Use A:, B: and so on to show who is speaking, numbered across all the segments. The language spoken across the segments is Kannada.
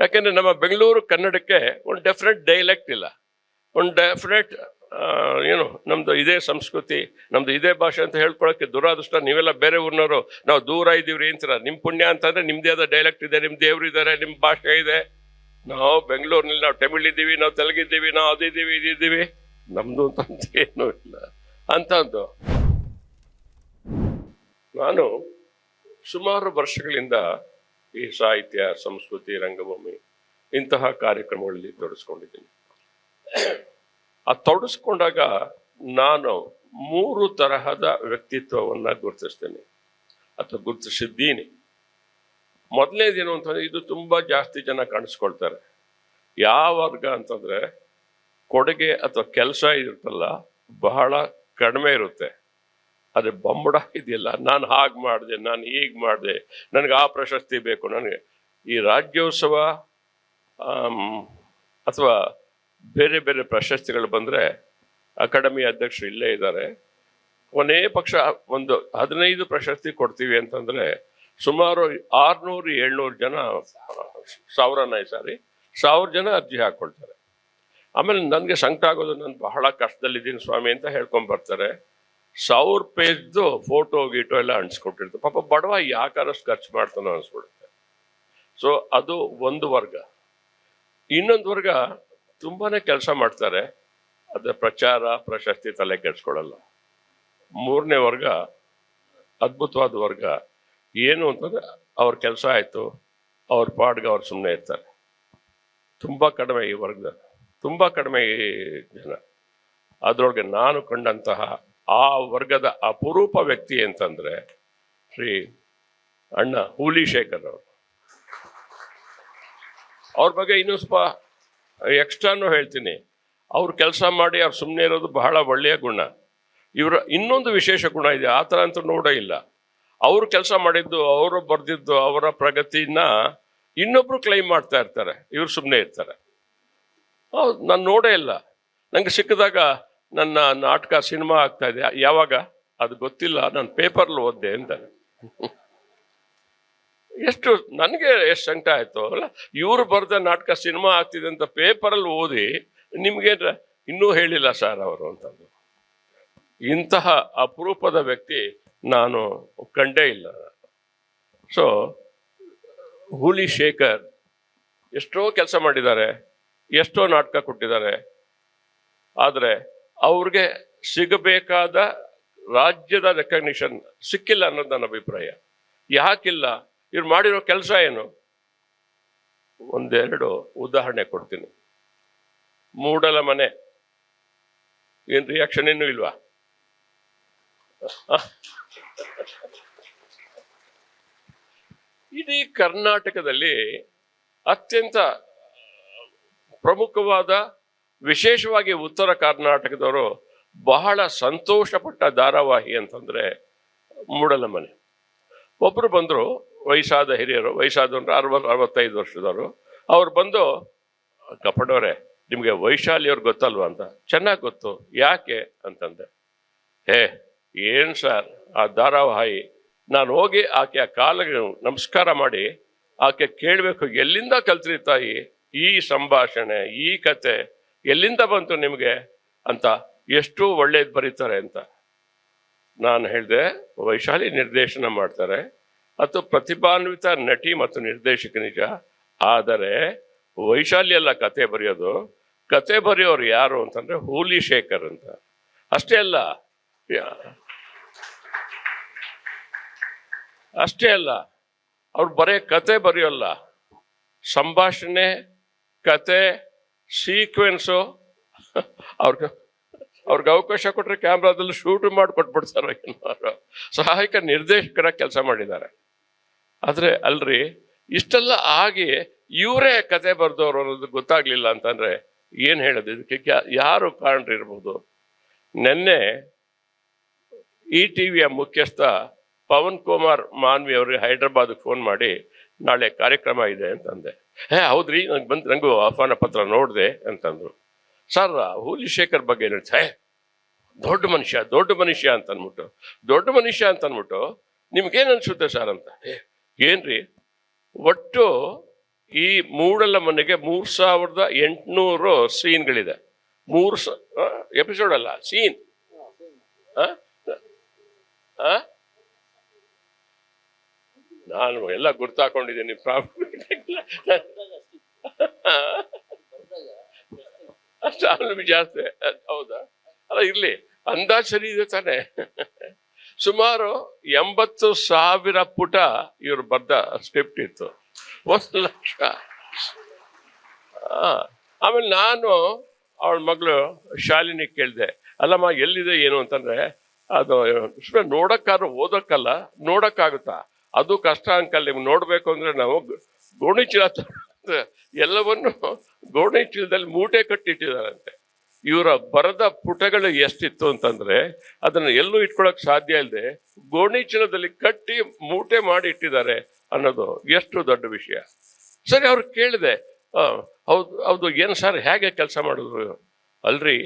A: ಯಾಕೆಂದ್ರೆ ನಮ್ಮ ಬೆಂಗಳೂರು ಕನ್ನಡಕ್ಕೆ ಒಂದು ಡೆಫಿನೆಟ್ ಡೈಲೆಕ್ಟ್ ಇಲ್ಲ. ಒಂದು ಡೆಫಿನೆಟ್ ಏನು, ನಮ್ದು ಇದೇ ಸಂಸ್ಕೃತಿ, ನಮ್ದು ಇದೇ ಭಾಷೆ ಅಂತ ಹೇಳ್ಕೊಳಕ್ಕೆ ದುರಾದೃಷ್ಟ. ನೀವೆಲ್ಲ ಬೇರೆ ಊರಿನವರು, ನಾವು ದೂರ ಇದ್ದೀವ್ರಿ ಅಂತೀರ ನಿಮ್ಮ ಪುಣ್ಯ ಅಂತಂದರೆ ನಿಮ್ಮದೇ ಆದ ಡೈಲೆಕ್ಟ್ ಇದೆ ನಿಮ್ಮ ದೇವ್ರು ಇದ್ದಾರೆ ನಿಮ್ಮ ಭಾಷೆ ಇದೆ. ನಾವು ಬೆಂಗಳೂರಿನಲ್ಲಿ, ನಾವು ತಮಿಳ್ ಇದ್ದೀವಿ, ನಾವು ತೆಲುಗಿದ್ದೀವಿ ನಾವು ಅದಿದ್ದೀವಿ ಇದಿದ್ದೀವಿ ನಮ್ದು ಅಂತ ಏನೂ ಇಲ್ಲ. ಅಂತಂದು ನಾನು ಸುಮಾರು ವರ್ಷಗಳಿಂದ ಈ ಸಾಹಿತ್ಯ, ಸಂಸ್ಕೃತಿ, ರಂಗಭೂಮಿ ಇಂತಹ ಕಾರ್ಯಕ್ರಮಗಳಲ್ಲಿ ತೊಡಸ್ಕೊಂಡಿದ್ದೀನಿ. ಆ ತೊಡಸ್ಕೊಂಡಾಗ ನಾನು ಮೂರು ತರಹದ ವ್ಯಕ್ತಿತ್ವವನ್ನು ಗುರುತಿಸ್ತೇನೆ. ಅಥವಾ ಗುರುತಿಸಿದ್ದೀನಿ. ಮೊದಲನೇದೇನು ಅಂತಂದ್ರೆ ಇದು ತುಂಬ ಜಾಸ್ತಿ ಜನ ಕಾಣಿಸ್ಕೊಳ್ತಾರೆ. ಯಾವ ವರ್ಗ ಅಂತಂದ್ರೆ ಕೊಡುಗೆ ಅಥವಾ ಕೆಲಸ ಇರುತ್ತಲ್ಲ, ಬಹಳ ಕಡಿಮೆ ಇರುತ್ತೆ. ಆದರೆ ಬೊಂಬಡ ಇದೆಯಲ್ಲ, ನಾನು ಹಾಗೆ ಮಾಡಿದೆ, ನಾನು ಹೀಗೆ ಮಾಡಿದೆ, ನನಗೆ ಆ ಪ್ರಶಸ್ತಿ ಬೇಕು, ನನಗೆ ಈ ರಾಜ್ಯೋತ್ಸವ ಅಥವಾ ಬೇರೆ ಬೇರೆ ಪ್ರಶಸ್ತಿಗಳು ಬಂದರೆ ಅಕಾಡೆಮಿ ಅಧ್ಯಕ್ಷರು ಇಲ್ಲೇ ಇದ್ದಾರೆ. ಕೊನೇ ಪಕ್ಷ ಒಂದು ಹದಿನೈದು ಪ್ರಶಸ್ತಿ ಕೊಡ್ತೀವಿ ಅಂತಂದರೆ ಸುಮಾರು ಆರುನೂರು, ಏಳ್ನೂರು ಜನ ಸಾವಿರನ ಸಾರಿ ಸಾವಿರ ಜನ ಅರ್ಜಿ ಹಾಕ್ಕೊಳ್ತಾರೆ ಆಮೇಲೆ ನನಗೆ ಸಂಕಟ ಆಗೋದು, ನಾನು ಬಹಳ ಕಷ್ಟದಲ್ಲಿದ್ದೀನಿ ಸ್ವಾಮಿ ಅಂತ ಹೇಳ್ಕೊಂಡ್ ಬರ್ತಾರೆ. ಸಾವಿರ ಪೇಜ್ದು ಫೋಟೋ ಗೀಟೋ ಎಲ್ಲ ಅಂಟಿಸ್ಕೊಟ್ಟಿರ್ತಾರೆ. ಪಾಪ ಬಡವ ಯಾಕಾರಷ್ಟು ಖರ್ಚು ಮಾಡ್ತಾನೋ ಅನ್ಸ್ಬಿಡುತ್ತೆ. ಸೊ ಅದು ಒಂದು ವರ್ಗ. ಇನ್ನೊಂದು ವರ್ಗ ತುಂಬಾನೇ ಕೆಲಸ ಮಾಡ್ತಾರೆ. ಅದರ ಪ್ರಚಾರ, ಪ್ರಶಸ್ತಿ ತಲೆ ಕೆಡ್ಸ್ಕೊಳ್ಳಲ್ಲ ಮೂರನೇ ವರ್ಗ, ಅದ್ಭುತವಾದ ವರ್ಗ. ಏನು ಅಂತಂದ್ರೆ, ಅವ್ರ ಕೆಲಸ ಆಯಿತು, ಅವ್ರ ಪಾಡ್ಗೆ ಅವ್ರು ಸುಮ್ಮನೆ ಇರ್ತಾರೆ. ತುಂಬ ಕಡಿಮೆ ಈ ವರ್ಗದ ತುಂಬ ಕಡಿಮೆ ಈ ಜನ. ಅದರೊಳಗೆ ನಾನು ಕಂಡಂತಹ ಆ ವರ್ಗದ ಅಪರೂಪ ವ್ಯಕ್ತಿ ಅಂತಂದ್ರೆ ಶ್ರೀ ಅಣ್ಣ ಹೂಲಿ ಶೇಖರ್ ಅವರು. ಅವ್ರ ಬಗ್ಗೆ ಇನ್ನೂ ಸ್ವಲ್ಪ ಎಕ್ಸ್ಟ್ರಾನು ಹೇಳ್ತೀನಿ. ಅವ್ರು ಕೆಲಸ ಮಾಡಿ ಅವ್ರು ಸುಮ್ಮನೆ ಇರೋದು ಬಹಳ ಒಳ್ಳೆಯ ಗುಣ. ಇವರ ಇನ್ನೊಂದು ವಿಶೇಷ ಗುಣ ಇದೆ, ಆ ಥರ ಅಂತೂ ನೋಡೇ ಇಲ್ಲ. ಅವರು ಕೆಲಸ ಮಾಡಿದ್ದು, ಅವರು ಬರೆದಿದ್ದು, ಅವರ ಪ್ರಗತಿನ ಇನ್ನೊಬ್ರು ಕ್ಲೈಮ್ ಮಾಡ್ತಾ ಇರ್ತಾರೆ, ಇವ್ರು ಸುಮ್ಮನೆ ಇರ್ತಾರೆ. ನಾನು ನೋಡೇ ಇಲ್ಲ. ನಂಗೆ ಸಿಕ್ಕಿದಾಗ ನನ್ನ ನಾಟಕ ಸಿನಿಮಾ ಆಗ್ತಾ ಇದೆ. ಯಾವಾಗ? ಅದು ಗೊತ್ತಿಲ್ಲ. ನಾನು ಪೇಪರ್ಲಿ ಓದ್ದೆ ಅಂತ ಎಷ್ಟು ನನಗೆ ಎಷ್ಟು ಸಂಕಟ ಆಯಿತು, ಅಲ್ಲ? ಇವರು ಬರೆದ ನಾಟಕ ಸಿನಿಮಾ ಆಗ್ತಿದೆ ಅಂತ ಪೇಪರಲ್ಲಿ ಓದಿ ನಿಮಗೆ ಇನ್ನೂ ಹೇಳಿಲ್ಲ ಸರ್ ಅವರು ಅಂತಂದು. ಇಂತಹ ಅಪರೂಪದ ವ್ಯಕ್ತಿ ನಾನು ಕಂಡೇ ಇಲ್ಲ. ಸೊ ಹುಲಿ ಶೇಖರ್ ಎಷ್ಟೋ ಕೆಲಸ ಮಾಡಿದ್ದಾರೆ, ಎಷ್ಟೋ ನಾಟಕ ಕೊಟ್ಟಿದ್ದಾರೆ. ಆದರೆ ಅವ್ರಿಗೆ ಸಿಗಬೇಕಾದ ರಾಜ್ಯದ ರೆಕಗ್ನಿಷನ್ ಸಿಕ್ಕಿಲ್ಲ ಅನ್ನೋದು ನನ್ನ ಅಭಿಪ್ರಾಯ. ಯಾಕಿಲ್ಲ? ಇವ್ರು ಮಾಡಿರೋ ಕೆಲಸ ಏನು? ಒಂದೆರಡು ಉದಾಹರಣೆ ಕೊಡ್ತೀನಿ. ಮೂಡಲ ಮನೆ. ಏನ್ ರಿಯಾಕ್ಷನ್ ಏನು ಇಲ್ವಾ? ಇಡೀ ಕರ್ನಾಟಕದಲ್ಲಿ ಅತ್ಯಂತ ಪ್ರಮುಖವಾದ ವಿಶೇಷವಾಗಿ ಉತ್ತರ ಕರ್ನಾಟಕದವರು ಬಹಳ ಸಂತೋಷಪಟ್ಟ ಧಾರಾವಾಹಿ ಅಂತಂದರೆ ಮೂಡಲ ಮನೆ ಒಬ್ಬರು ಬಂದರು ವಯಸ್ಸಾದ ಹಿರಿಯರು ವಯಸ್ಸಾದವ್ರು ಅರವತ್ತು ಅರವತ್ತೈದು ವರ್ಷದವರು. ಅವ್ರು ಬಂದು ಕಪಡೋರೆ ನಿಮಗೆ ವೈಶಾಲಿಯವ್ರು ಗೊತ್ತಲ್ವ ಅಂತ? ಚೆನ್ನಾಗಿ ಗೊತ್ತು. ಯಾಕೆ? ಅಂತಂದೆ. ಹೇ, ಏನು ಸರ್, ಆ ಧಾರಾವಾಹಿ, ನಾನು ಹೋಗಿ ಆಕೆ ಆ ಕಾಲಿಗೆ ನಮಸ್ಕಾರ ಮಾಡಿ, ಆಕೆ ಕೇಳಬೇಕು, ಎಲ್ಲಿಂದ ಕಲ್ತ್ರಿ ತಾಯಿ? ಈ ಸಂಭಾಷಣೆ, ಈ ಕತೆ ಎಲ್ಲಿಂದ ಬಂತು ನಿಮಗೆ ಅಂತ ಎಷ್ಟು ಒಳ್ಳೇದು ಬರೀತಾರೆ ಅಂತ. ನಾನು ಹೇಳಿದೆ, ವೈಶಾಲಿ ನಿರ್ದೇಶನ ಮಾಡ್ತಾರೆ. ಅದು ಪ್ರತಿಭಾನ್ವಿತ ನಟಿ ಮತ್ತು ನಿರ್ದೇಶಕ ನಿಜ. ಆದರೆ ವೈಶಾಲಿ ಎಲ್ಲ ಕತೆ ಬರೆಯೋದು. ಕತೆ ಬರೆಯೋರು ಯಾರು ಅಂತಂದ್ರೆ ಹೂಲಿ ಶೇಖರ್ ಅಂತ. ಅಷ್ಟೇ ಅಲ್ಲ. ಅಷ್ಟೇ ಅಲ್ಲ. ಅವ್ರು ಬರೇ ಕತೆ ಬರೆಯೋಲ್ಲ. ಸಂಭಾಷಣೆ, ಕತೆ ಸೀಕ್ವೆನ್ಸು ಅವ್ರಿಗೆ ಅವ್ರಿಗೆ ಅವಕಾಶ ಕೊಟ್ಟರೆ ಕ್ಯಾಮ್ರಾದಲ್ಲಿ ಶೂಟ್ ಮಾಡಿ ಕೊಟ್ಬಿಡ್ತಾರೆ ಏನಾದ್ರು ಸಹಾಯಕ ನಿರ್ದೇಶಕರ ಕೆಲಸ ಮಾಡಿದ್ದಾರೆ. ಆದರೆ ಅಲ್ರಿ, ಇಷ್ಟೆಲ್ಲ ಆಗಿ ಇವರೇ ಕತೆ ಬರೆದವರು ಅನ್ನೋದು ಗೊತ್ತಾಗ್ಲಿಲ್ಲ ಅಂತಂದ್ರೆ ಏನು ಹೇಳೋದು? ಇದಕ್ಕೆ ಯಾರು ಕಾರಣರಿರ್ಬೋದು ನಿನ್ನೆ ಈ ಟಿ ವಿಯ ಮುಖ್ಯಸ್ಥ ಪವನ್ ಕುಮಾರ್ ಮಾನ್ವಿ ಅವರಿಗೆ ಹೈದ್ರಾಬಾದ್ಗೆ ಫೋನ್ ಮಾಡಿ, ನಾಳೆ ಕಾರ್ಯಕ್ರಮ ಇದೆ ಅಂತಂದೆ. ಹೇ, ಹೌದ್ರಿ, ನಂಗೆ ಬಂದು ನನಗೂ ಆಹ್ವಾನ ಪತ್ರ ನೋಡಿದೆ ಅಂತಂದರು. ಸರ್ ಹೂಲಿ ಶೇಖರ್ ಬಗ್ಗೆ ಏನು ಹೇ, ದೊಡ್ಡ ಮನುಷ್ಯ ದೊಡ್ಡ ಮನುಷ್ಯ ಅಂತ ಅಂದ್ಬಿಟ್ಟು ದೊಡ್ಡ ಮನುಷ್ಯ ಅಂತ ಅಂದ್ಬಿಟ್ಟು ನಿಮ್ಗೇನು ಅನಿಸುತ್ತೆ ಸರ್ ಅಂತ? ಏನ್ರಿ? ಒಟ್ಟು ಈ ಮೂಡಲ ಮನೆಗೆ ಮೂರು ಸಾವಿರದ ಎಂಟುನೂರು ಸೀನ್ಗಳಿದೆ. ಮೂರು ಸ ಎಪಿಸೋಡ್ ಅಲ್ಲ, ಸೀನ್. ನಾನು ಎಲ್ಲ ಗುರ್ತಾಕೊಂಡಿದ್ದೀನಿ ಪ್ರಾಬ್ಲಮ್ ಅಷ್ಟು ಅವಲಂಬಿ ಜಾಸ್ತಿ. ಹೌದಾ? ಅಲ್ಲ, ಇರ್ಲಿ. ಅಂದಾಜು ಸರಿ ತಾನೆ. ಸುಮಾರು ಎಂಬತ್ತು ಸಾವಿರ ಪುಟ ಇವರು ಬರ್ದ ಸ್ಕ್ರಿಪ್ಟ್ ಇತ್ತು. ಒಂದು ಲಕ್ಷ. ಆಮೇಲೆ ನಾನು ಅವಳ ಮಗಳು ಶಾಲಿನಿ ಕೇಳಿದೆ, ಅಲ್ಲಮ್ಮ, ಎಲ್ಲಿದೆ ಏನು? ಅಂತಂದ್ರೆ, ಅದು ಸುಮ್ಮನೆ ನೋಡಕ್ಕಾದ್ರೂ ಓದೋಕ್ಕಲ್ಲ, ನೋಡೋಕ್ಕಾಗುತ್ತಾ? ಅದು ಕಷ್ಟ ಅಂಕಲ್, ನಿಮ್ಗೆ ನೋಡಬೇಕು ಅಂದ್ರೆ ನಾವು ಗೋಣಿ ಚೀಲ ಎಲ್ಲವನ್ನು ಗೋಣಿ ಚೀಲದಲ್ಲಿ ಮೂಟೆ ಕಟ್ಟಿಟ್ಟಿದ್ದಾರಂತೆ. ಇವರ ಬರದ ಪುಟಗಳು ಎಷ್ಟಿತ್ತು ಅಂತಂದ್ರೆ ಅದನ್ನು ಎಲ್ಲೂ ಇಟ್ಕೊಳಕ್ ಸಾಧ್ಯ ಇಲ್ಲದೆ ಗೋಣಿ ಚೀಲದಲ್ಲಿ ಕಟ್ಟಿ ಮೂಟೆ ಮಾಡಿ ಇಟ್ಟಿದ್ದಾರೆ ಅನ್ನೋದು ಎಷ್ಟು ದೊಡ್ಡ ವಿಷಯ. ಸರಿ, ಅವ್ರು ಕೇಳಿದೆ ಹೌದು ಹೌದು, ಏನು ಸರ್, ಹೇಗೆ ಕೆಲಸ ಮಾಡಿದ್ರು ಅಲ್ರಿ,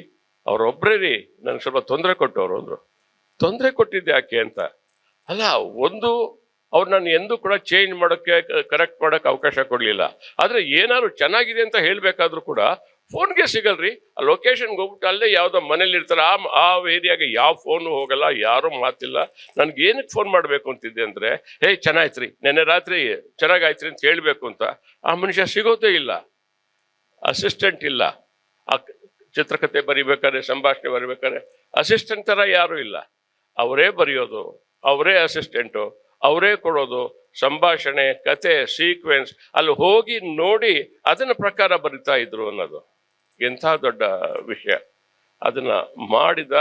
A: ಅವ್ರೊಬ್ರೇ ರೀ, ನನಗೆ ಸ್ವಲ್ಪ ತೊಂದರೆ ಕೊಟ್ಟವರು ಅಂದ್ರು. ತೊಂದರೆ ಕೊಟ್ಟಿದ್ದೆ ಯಾಕೆ ಅಂತ? ಅಲ್ಲ, ಒಂದು ಅವ್ರು ನಾನು ಎಂದೂ ಕೂಡ ಚೇಂಜ್ ಮಾಡೋಕ್ಕೆ ಕರೆಕ್ಟ್ ಮಾಡೋಕ್ಕೆ ಅವಕಾಶ ಕೊಡಲಿಲ್ಲ. ಆದರೆ ಏನಾದ್ರು ಚೆನ್ನಾಗಿದೆ ಅಂತ ಹೇಳಬೇಕಾದ್ರೂ ಕೂಡ ಫೋನ್ಗೆ ಸಿಗಲ್ರಿ. ಆ ಲೊಕೇಶನ್ಗೆ ಹೋಗ್ಬಿಟ್ಟು ಅಲ್ಲೇ ಯಾವುದೋ ಮನೇಲಿ ಇರ್ತಾರೆ. ಆ ಆ ಏರಿಯಾಗೆ ಯಾವ ಫೋನು ಹೋಗಲ್ಲ, ಯಾರೂ ಮಾತಿಲ್ಲ. ನನಗೆ ಏನಕ್ಕೆ ಫೋನ್ ಮಾಡಬೇಕು ಅಂತಿದ್ದೆ ಅಂದರೆ, ಹೇ, ಚೆನ್ನಾಯ್ತ್ರಿ. ನೆನ್ನೆ ರಾತ್ರಿ ಚೆನ್ನಾಗಾಯ್ತ್ರಿ ಅಂತ ಹೇಳಬೇಕು ಅಂತ. ಆ ಮನುಷ್ಯ ಸಿಗೋದೇ ಇಲ್ಲ. ಅಸಿಸ್ಟೆಂಟ್ ಇಲ್ಲ. ಆ ಚಿತ್ರಕಥೆ ಬರಿಬೇಕಾದ್ರೆ, ಸಂಭಾಷಣೆ ಬರಿಬೇಕಾದ್ರೆ ಅಸಿಸ್ಟೆಂಟ್ ಥರ ಯಾರೂ ಇಲ್ಲ. ಅವರೇ ಬರೆಯೋದು, ಅವರೇ ಅಸಿಸ್ಟೆಂಟು ಅವರೇ ಕೊಡೋದು ಸಂಭಾಷಣೆ, ಕತೆ ಸೀಕ್ವೆನ್ಸ್ ಅಲ್ಲಿ ಹೋಗಿ ನೋಡಿ ಅದನ್ನ ಪ್ರಕಾರ ಬರಿತಾ ಇದ್ರು ಅನ್ನೋದು. ಎಂಥ ದೊಡ್ಡ ವಿಷಯ. ಅದನ್ನ ಮಾಡಿದ,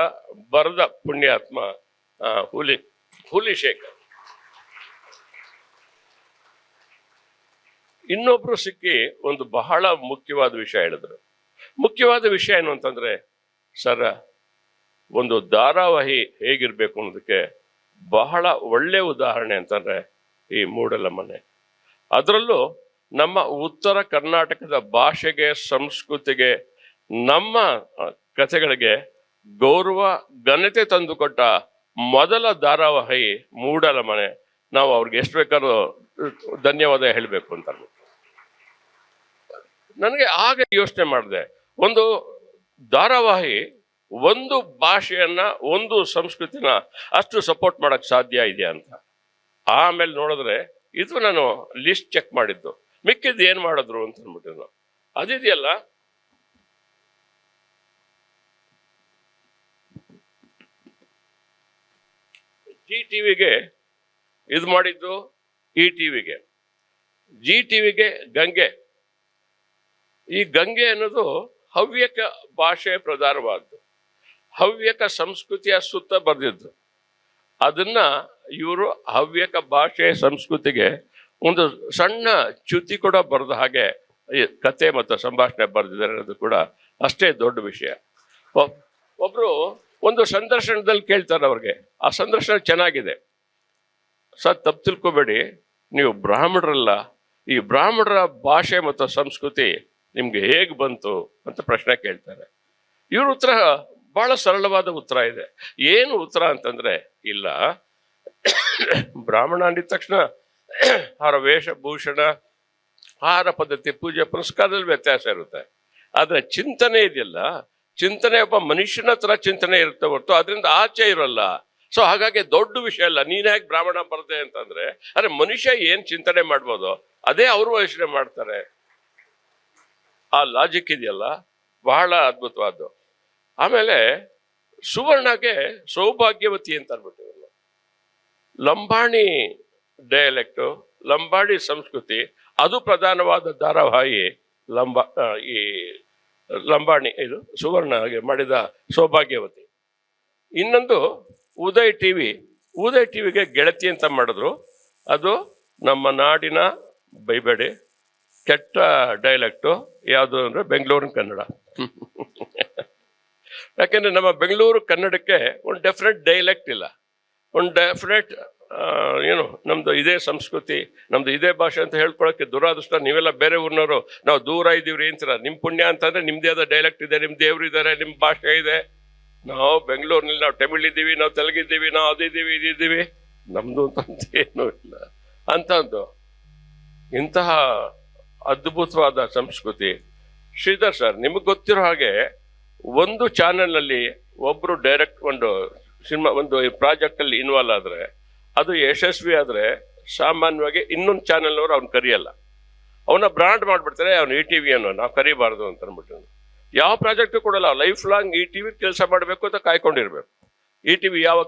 A: ಬರೆದ ಪುಣ್ಯಾತ್ಮ ಹುಲಿ ಹುಲಿ ಶೇಖರ್ ಇನ್ನೊಬ್ರು ಸಿಕ್ಕಿ ಒಂದು ಬಹಳ ಮುಖ್ಯವಾದ ವಿಷಯ ಹೇಳಿದ್ರು. ಮುಖ್ಯವಾದ ವಿಷಯ ಏನು ಅಂತಂದ್ರೆ, ಸರ, ಒಂದು ಧಾರಾವಾಹಿ ಹೇಗಿರ್ಬೇಕು ಅನ್ನೋದಕ್ಕೆ ಬಹಳ ಒಳ್ಳೆ ಉದಾಹರಣೆ ಅಂತಂದ್ರೆ ಈ ಮೂಡಲ ಮನೆ ಅದರಲ್ಲೂ ನಮ್ಮ ಉತ್ತರ ಕರ್ನಾಟಕದ ಭಾಷೆಗೆ, ಸಂಸ್ಕೃತಿಗೆ, ನಮ್ಮ ಕಥೆಗಳಿಗೆ ಗೌರವ, ಘನತೆ ತಂದುಕೊಟ್ಟ ಮೊದಲ ಧಾರಾವಾಹಿ ಮೂಡಲ ಮನೆ ನಾವು ಅವ್ರಿಗೆ ಎಷ್ಟು ಬೇಕಾದ್ರೂ ಧನ್ಯವಾದ ಹೇಳಬೇಕು ಅಂತ. ನನಗೆ ಆಗ ಯೋಚನೆ ಮಾಡಿದೆ. ಒಂದು ಧಾರಾವಾಹಿ ಒಂದು ಭಾಷೆಯನ್ನ, ಒಂದು ಸಂಸ್ಕೃತಿನ ಅಷ್ಟು ಸಪೋರ್ಟ್ ಮಾಡಕ್ ಸಾಧ್ಯ ಇದೆ ಅಂತ. ಆಮೇಲೆ ನೋಡಿದ್ರೆ ಇದು ನಾನು ಲಿಸ್ಟ್ ಚೆಕ್ ಮಾಡಿದ್ದು. ಮಿಕ್ಕಿದ್ದು ಏನ್ ಮಾಡಿದ್ರು ಅಂತ ಅಂದ್ಬಿಟ್ಟು ನಾವು ಅದಿದೆಯಲ್ಲ ಜಿ ಟಿವಿಗೆ ಇದು ಮಾಡಿದ್ದು ಈ ಟಿವಿಗೆ ಜಿ ಟಿವಿಗೆ ಗಂಗೆ. ಈ ಗಂಗೆ ಅನ್ನೋದು ಹವ್ಯಕ ಭಾಷೆ ಪ್ರಧಾನವಾದ್ದು. ಹವ್ಯಕ ಸಂಸ್ಕೃತಿಯ ಸುತ್ತ ಬರೆದಿದ್ದು. ಅದನ್ನ ಇವರು ಹವ್ಯಕ ಭಾಷೆ ಸಂಸ್ಕೃತಿಗೆ ಒಂದು ಸಣ್ಣ ಚ್ಯುತಿ ಕೂಡ ಬರೆದ ಹಾಗೆ ಕತೆ ಮತ್ತು ಸಂಭಾಷಣೆ ಬರೆದಿದ್ದಾರೆ ಅನ್ನೋದು ಕೂಡ ಅಷ್ಟೇ ದೊಡ್ಡ ವಿಷಯ. ಒಬ್- ಒಬ್ರು ಒಂದು ಸಂದರ್ಶನದಲ್ಲಿ ಕೇಳ್ತಾರೆ ಅವ್ರಿಗೆ, ಆ ಸಂದರ್ಶನ ಚೆನ್ನಾಗಿದೆ. ಸರ್, ತಪ್ಪು ತಿಳ್ಕೊಬೇಡಿ. ನೀವು ಬ್ರಾಹ್ಮಣರಲ್ಲ. ಈ ಬ್ರಾಹ್ಮಣರ ಭಾಷೆ ಮತ್ತು ಸಂಸ್ಕೃತಿ ನಿಮ್ಗೆ ಹೇಗೆ ಬಂತು? ಅಂತ ಪ್ರಶ್ನೆ ಕೇಳ್ತಾರೆ. ಇವರು ಉತ್ತರ ಬಹಳ ಸರಳವಾದ ಉತ್ತರ ಇದೆ. ಏನು ಉತ್ತರ ಅಂತಂದ್ರೆ, ಇಲ್ಲ, ಬ್ರಾಹ್ಮಣ ಅಂದಿದ ತಕ್ಷಣ ಅವರ ವೇಷಭೂಷಣ ಆಹಾರ ಪದ್ಧತಿ, ಪೂಜೆ, ಪುರಸ್ಕಾರದಲ್ಲಿ ವ್ಯತ್ಯಾಸ ಇರುತ್ತೆ. ಆದ್ರೆ ಚಿಂತನೆ ಇದೆಯಲ್ಲ, ಚಿಂತನೆ ಒಬ್ಬ ಮನುಷ್ಯನ ಹತ್ರ ಚಿಂತನೆ ಇರುತ್ತೆ ಹೊರತು ಅದರಿಂದ ಆಚೆ ಇರಲ್ಲ. ಸೊ ಹಾಗಾಗಿ ದೊಡ್ಡ ವಿಷಯ ಅಲ್ಲ, ನೀನ್ ಹೇಗೆ ಬ್ರಾಹ್ಮಣ ಬರದೆ ಅಂತಂದ್ರೆ, ಅರೆ ಮನುಷ್ಯ ಏನ್ ಚಿಂತನೆ ಮಾಡ್ಬೋದು, ಅದೇ ಅವರು ಯೋಚನೆ ಮಾಡ್ತಾರೆ. ಆ ಲಾಜಿಕ್ ಇದೆಯಲ್ಲ, ಬಹಳ ಅದ್ಭುತವಾದ್ದು. ಆಮೇಲೆ ಸುವರ್ಣಗೆ ಸೌಭಾಗ್ಯವತಿ ಅಂತ ಅನ್ಬಿಟ್ಟು ಇವ್ರು. ಲಂಬಾಣಿ ಡಯಲೆಕ್ಟು ಲಂಬಾಡಿ ಸಂಸ್ಕೃತಿ, ಅದು ಪ್ರಧಾನವಾದ ಧಾರಾವಾಹಿ ಲಂಬ ಈ ಲಂಬಾಣಿ, ಇದು ಸುವರ್ಣಗೆ ಮಾಡಿದ ಸೌಭಾಗ್ಯವತಿ. ಇನ್ನೊಂದು ಉದಯ್ ಟಿವಿ ಉದಯ್ ಟಿವಿಗೆ ಗೆಳತಿ ಅಂತ ಮಾಡಿದ್ರು. ಅದು ನಮ್ಮ ನಾಡಿನ ಬೈಬೇಡಿ ಕೆಟ್ಟ ಡೈಲೆಕ್ಟು ಯಾವುದು ಅಂದರೆ ಬೆಂಗಳೂರಿನ ಕನ್ನಡ. ಯಾಕೆಂದ್ರೆ ನಮ್ಮ ಬೆಂಗಳೂರು ಕನ್ನಡಕ್ಕೆ ಒಂದು ಡೆಫಿನೆಟ್ ಡೈಲೆಕ್ಟ್ ಇಲ್ಲ. ಒಂದು ಡೆಫಿನೆಟ್ ಏನು ನಮ್ಮದು ಇದೇ ಸಂಸ್ಕೃತಿ ನಮ್ಮದು ಇದೇ ಭಾಷೆ ಅಂತ ಹೇಳ್ಕೊಳ್ಳೋಕ್ಕೆ ದುರಾದೃಷ್ಟ. ನೀವೆಲ್ಲ ಬೇರೆ ಊರಿನವರು, ನಾವು ದೂರ ಇದ್ದೀವ್ರಿ ಅಂತೀರ ನಿಮ್ಮ ಪುಣ್ಯ ಅಂತಂದರೆ ನಿಮ್ಮದೇ ಆದ ಡೈಲೆಕ್ಟ್ ಇದೆ ನಿಮ್ಮ ದೇವರು ಇದ್ದಾರೆ ನಿಮ್ಮ ಭಾಷೆ ಇದೆ. ನಾವು ಬೆಂಗಳೂರಿನಲ್ಲಿ, ನಾವು ತಮಿಳ್ ಇದ್ದೀವಿ, ನಾವು ತೆಲುಗಿದ್ದೀವಿ ನಾವು ಅದಿದ್ದೀವಿ ಇದಿದ್ದೀವಿ ನಮ್ಮದು ಅಂತ ಏನೂ ಇಲ್ಲ. ಅಂತಂದು ಇಂತಹ ಅದ್ಭುತವಾದ ಸಂಸ್ಕೃತಿ. ಶ್ರೀಧರ್ ಸರ್, ನಿಮಗೆ ಗೊತ್ತಿರೋ ಹಾಗೆ ಒಂದು ಚಾನೆಲ್ನಲ್ಲಿ ಒಬ್ಬರು ಡೈರೆಕ್ಟ್ ಒಂದು ಸಿನಿಮಾ, ಒಂದು ಪ್ರಾಜೆಕ್ಟ್ ಅಲ್ಲಿ ಇನ್ವಾಲ್ವ್ ಆದ್ರೆ, ಅದು ಯಶಸ್ವಿ ಆದ್ರೆ ಸಾಮಾನ್ಯವಾಗಿ ಇನ್ನೊಂದು ಚಾನೆಲ್ನವರು ಅವ್ನು ಕರೆಯಲ್ಲ. ಅವನ ಬ್ರಾಂಡ್ ಮಾಡಿಬಿಡ್ತಾರೆ, ಅವ್ನು ಇ ಟಿ ವಿ ಅನ್ನೋ ನಾವು ಕರಿಬಾರ್ದು ಅಂತ ಅಂದ್ಬಿಟ್ಟು. ಯಾವ ಪ್ರಾಜೆಕ್ಟ್ ಕೊಡಲ್ಲ, life long E T V ಕೆಲಸ ಮಾಡಬೇಕು ಅಂತ ಕಾಯ್ಕೊಂಡಿರ್ಬೇಕು. ಇ ಟಿ ವಿ ಯಾವಾಗ?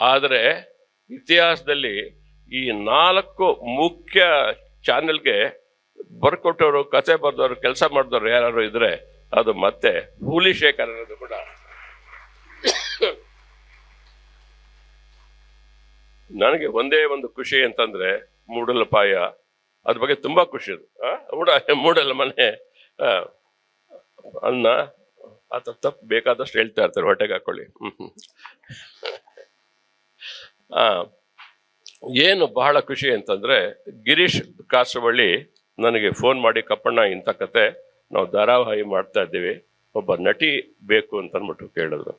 A: ಆದರೆ ಇತಿಹಾಸದಲ್ಲಿ ಈ ನಾಲ್ಕು ಮುಖ್ಯ ಚಾನೆಲ್ಗೆ ಬರ್ಕೊಟ್ಟವರು, ಕತೆ ಬರ್ದವರು, ಕೆಲಸ ಮಾಡಿದವರು ಯಾರು ಇದ್ರೆ ಅದು ಮತ್ತೆ ಹೂಲಿ ಅನ್ನೋದು ಕೂಡ. ನನಗೆ ಒಂದೇ ಒಂದು ಖುಷಿ ಅಂತಂದ್ರೆ ಮೂಡಲಪಾಯ. ಅದ್ರ ಬಗ್ಗೆ ತುಂಬಾ ಖುಷಿ ಅದು. ಮೂಡ, ಮೂಡಲ ಮನೆ ಅನ್ನ ಆತ ತಪ್ಪು ಬೇಕಾದಷ್ಟು ಹೇಳ್ತಾ ಇರ್ತಾರೆ, ಹೊಟ್ಟೆಗೆ ಹಾಕೊಳ್ಳಿ. ಆ, ಏನು ಬಹಳ ಖುಷಿ ಅಂತಂದ್ರೆ ಗಿರೀಶ್ ಕಾಸವಳ್ಳಿ ನನಗೆ ಫೋನ್ ಮಾಡಿ ಕಪ್ಪಣ್ಣ ಇಂಥ ಕತೆ ನಾವು ಧಾರಾವಾಹಿ ಮಾಡ್ತಾ ಇದ್ದೇವೆ. ಒಬ್ಬ ನಟಿ ಬೇಕು ಅಂತ ಅಂದ್ಬಿಟ್ಟು ಕೇಳಿದ್ರು.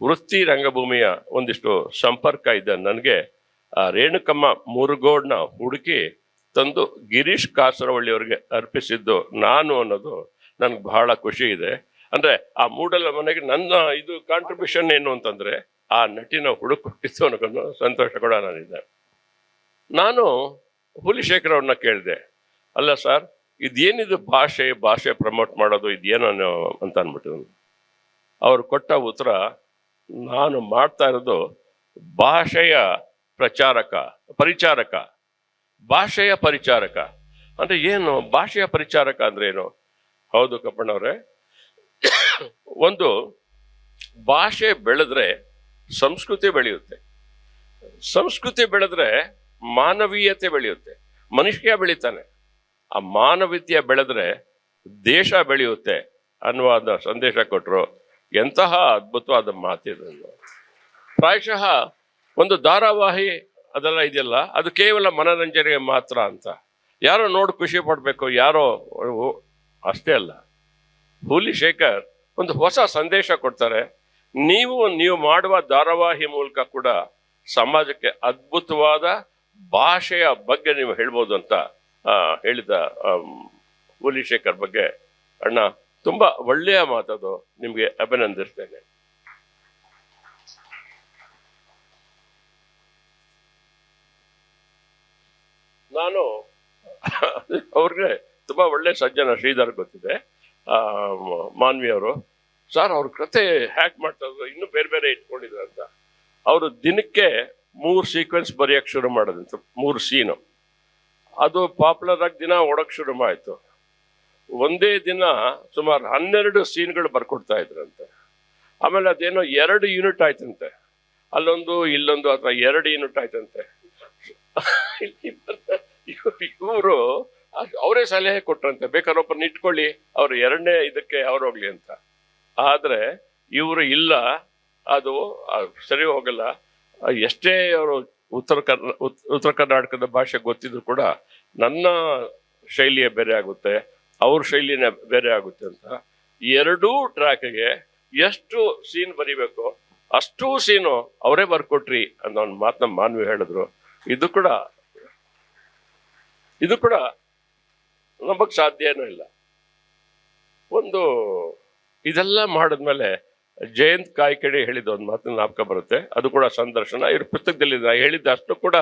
A: ವೃತ್ತಿ ರಂಗಭೂಮಿಯ ಒಂದಿಷ್ಟು ಸಂಪರ್ಕ ಇದೆ ನನಗೆ. ಆ ರೇಣುಕಮ್ಮ ಮುರುಗೋಡ್ನ ಹುಡುಕಿ ತಂದು ಗಿರೀಶ್ ಕಾಸರವಳ್ಳಿ ಅವರಿಗೆ ಅರ್ಪಿಸಿದ್ದು ನಾನು ಅನ್ನೋದು ನನಗೆ ಬಹಳ ಖುಷಿ ಇದೆ. ಅಂದರೆ ಆ ಮೂಡಲ ಮನೆಗೆ ನನ್ನ ಇದು ಕಾಂಟ್ರಿಬ್ಯೂಷನ್ ಏನು ಅಂತಂದರೆ ಆ ನಟಿನ ಹುಡುಕೊಟ್ಟಿದ್ದು ಅನ್ನೋ ಸಂತೋಷ ಕೂಡ ನಾನಿದ್ದೆ ನಾನು ಹುಲಿಶೇಖರ್ ಅವ್ರನ್ನ ಕೇಳಿದೆ. ಅಲ್ಲ ಸರ್ ಇದೇನಿದು ಭಾಷೆ ಭಾಷೆ ಪ್ರಮೋಟ್ ಮಾಡೋದು ಇದೇನೋ ಅಂತ ಅಂದ್ಬಿಟ್ಟು. ಅವರು ಕೊಟ್ಟ ಉತ್ತರ, ನಾನು ಮಾಡ್ತಾ ಇರೋದು ಭಾಷೆಯ ಪ್ರಚಾರಕ, ಪರಿಚಾರಕ. ಭಾಷೆಯ ಪರಿಚಾರಕ. ಅಂದ್ರೆ ಏನು? ಭಾಷೆಯ ಪರಿಚಾರಕ ಅಂದ್ರೆ ಏನು? ಹೌದು ಕಪ್ಪಣ್ಣವ್ರೆ ಒಂದು ಭಾಷೆ ಬೆಳೆದ್ರೆ ಸಂಸ್ಕೃತಿ ಬೆಳೆಯುತ್ತೆ. ಸಂಸ್ಕೃತಿ ಬೆಳೆದ್ರೆ ಮಾನವೀಯತೆ ಬೆಳೆಯುತ್ತೆ. ಮನುಷ್ಯ ಬೆಳಿತಾನೆ. ಆ ಮಾನವೀಯತೆ ಬೆಳೆದ್ರೆ ದೇಶ ಬೆಳೆಯುತ್ತೆ ಅನ್ನುವ ಸಂದೇಶ ಕೊಟ್ಟರು ಎಂತಹ ಅದ್ಭುತವಾದ ಮಾತಿದೆ ಪ್ರಾಯಶಃ ಒಂದು ಧಾರಾವಾಹಿ ಅದೆಲ್ಲ ಇದೆಯಲ್ಲ, ಅದು ಕೇವಲ ಮನರಂಜನೆಗೆ ಮಾತ್ರ ಅಂತ. ಯಾರೋ ನೋಡಿ ಖುಷಿ ಪಡಬೇಕು, ಯಾರೋ ಅಷ್ಟೇ ಅಲ್ಲ. ಹುಲಿ ಶೇಖರ್ ಒಂದು ಹೊಸ ಸಂದೇಶ ಕೊಡ್ತಾರೆ. ನೀವು ನೀವು ಮಾಡುವ ಧಾರಾವಾಹಿ ಮೂಲಕ ಕೂಡ ಸಮಾಜಕ್ಕೆ ಅದ್ಭುತವಾದ ಭಾಷೆಯ ಬಗ್ಗೆ ನೀವು ಹೇಳ್ಬೋದು ಅಂತ ಹೇಳಿದ ಹುಲಿಶೇಖರ್ ಹುಲಿ ಶೇಖರ್ ಬಗ್ಗೆ ಅಣ್ಣ ತುಂಬಾ ಒಳ್ಳೆಯ ಮಾತದು ನಿಮಗೆ ಅಭಿನಂದಿಸ್ತೇನೆ. ನಾನು ಅವ್ರಿಗೆ ತುಂಬಾ ಒಳ್ಳೆ ಸಜ್ಜನ ಶ್ರೀಧರ್ ಗೊತ್ತಿದೆ. ಆ, ಮ- ಮಾನ್ವಿ ಅವರು ಸರ್ ಅವ್ರ ಕತೆ ಹ್ಯಾಕ್ ಮಾಡ್ತಾ ಇದ್ರು ಇನ್ನೂ ಬೇರೆ ಬೇರೆ ಇಟ್ಕೊಂಡಿದ್ರು ಅಂತ. ಅವರು ದಿನಕ್ಕೆ ಮೂರು ಸೀಕ್ವೆನ್ಸ್ ಬರೆಯೋಕ್ಕೆ ಶುರು ಮಾಡೋದಂತ ಮೂರು ಸೀನು ಅದು ಪಾಪ್ಯುಲರ್ ಆಗಿ ದಿನ ಓಡಕ್ಕೆ ಶುರು ಮಾಡಿತು ಒಂದೇ ದಿನ ಸುಮಾರು ಹನ್ನೆರಡು ಸೀನ್ಗಳು ಬರ್ಕೊಡ್ತಾ ಇದ್ರಂತೆ. ಆಮೇಲೆ ಅದೇನೋ ಎರಡು ಯೂನಿಟ್ ಆಯ್ತಂತೆ. ಅಲ್ಲೊಂದು, ಇಲ್ಲೊಂದು ಅಥವಾ ಎರಡು ಯೂನಿಟ್ ಆಯ್ತಂತೆ. ಇವರು ಅವರೇ ಸಲಹೆ ಕೊಟ್ರಂತೆ. ಬೇಕಾದ್ರೆ ಒಬ್ಬರನ್ನ ಇಟ್ಕೊಳ್ಳಿ, ಅವ್ರು ಎರಡನೇ ಇದಕ್ಕೆ ಅವ್ರು ಹೋಗ್ಲಿ ಅಂತ. ಆದ್ರೆ ಇವರು ಇಲ್ಲ, ಅದು ಸರಿ ಹೋಗಲ್ಲ. ಎಷ್ಟೇ ಅವರು ಉತ್ತರ ಕರ್ನಾ ಉತ್- ಉತ್ತರ ಕರ್ನಾಟಕದ ಭಾಷೆ ಗೊತ್ತಿದ್ರು ಕೂಡ ನನ್ನ ಶೈಲಿಯೇ ಬೇರೆ ಆಗುತ್ತೆ, ಅವ್ರ ಶೈಲಿನೇ ಬೇರೆ ಆಗುತ್ತೆ ಅಂತ. ಎರಡೂ ಟ್ರ್ಯಾಕ್ಗೆ ಎಷ್ಟು ಸೀನ್ ಬರಿಬೇಕು ಅಷ್ಟು ಸೀನು ಅವರೇ ಬರ್ಕೊಟ್ರಿ ಅನ್ನೋ ಒಂದು ಮಾತನ್ನ ಮಾನ್ವಿ ಹೇಳಿದ್ರು. ಇದು ಕೂಡ ಇದು ಕೂಡ ನಮಗ್ ಸಾಧ್ಯನೂ ಇಲ್ಲ. ಒಂದು ಇದೆಲ್ಲ ಮಾಡಿದ್ಮೇಲೆ ಜಯಂತ್ ಕಾಯ್ಕಡೆ ಹೇಳಿದ ಒಂದು ಮಾತು ನಾಪಕ ಬರುತ್ತೆ. ಅದು ಕೂಡ ಸಂದರ್ಶನ. ಇವ್ರ ಪುಸ್ತಕದಲ್ಲಿದೆ. ನಾ ಹೇಳಿದ್ದ ಅಷ್ಟು ಕೂಡ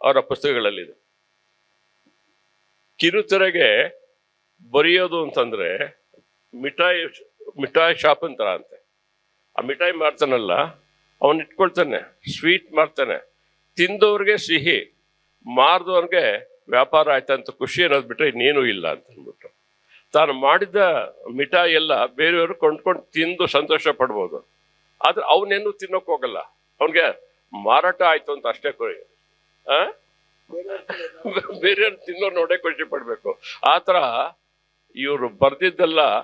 A: ಅವರ ಪುಸ್ತಕಗಳಲ್ಲಿದೆ. ಕಿರುತೆರೆಗೆ ಬರೆಯೋದು ಅಂತಂದ್ರೆ ಮಿಠಾಯಿ ಮಿಠಾಯಿ ಶಾಪ್ ಅಂತಾರ ಅಂತೆ. ಆ ಮಿಠಾಯಿ ಮಾಡ್ತಾನಲ್ಲ ಅವನ್ ಇಟ್ಕೊಳ್ತಾನೆ, ಸ್ವೀಟ್ ಮಾಡ್ತಾನೆ ತಿಂದವ್ರಿಗೆ ಸಿಹಿ ಮಾರ್ದವ್ರಿಗೆ ವ್ಯಾಪಾರ ಆಯ್ತಂತ ಖುಷಿ ಅನ್ನೋದು ಬಿಟ್ರೆ ಇನ್ನೇನು ಇಲ್ಲ ಅಂತ ತಾನು ಮಾಡಿದ ಮಿಠಾಯಿ ಎಲ್ಲ ಬೇರೆಯವರು ಕೊಂಡ್ಕೊಂಡು ತಿಂದು ಸಂತೋಷ ಪಡ್ಬೋದು. ಆದ್ರೆ ಅವನೇನು ತಿನ್ನೋಕ್ ಹೋಗಲ್ಲ. ಅವನಿಗೆ ಮಾರಾಟ ಆಯ್ತು ಅಂತ ಅಷ್ಟೇ ಕೊಡಿ. ಆ? ಬೇರೆಯವ್ರು ತಿನ್ನೋ ನೋಡೇ ಖುಷಿ ಪಡ್ಬೇಕು. ಆತರ ಇವರು ಬರ್ದಿದ್ದೆಲ್ಲ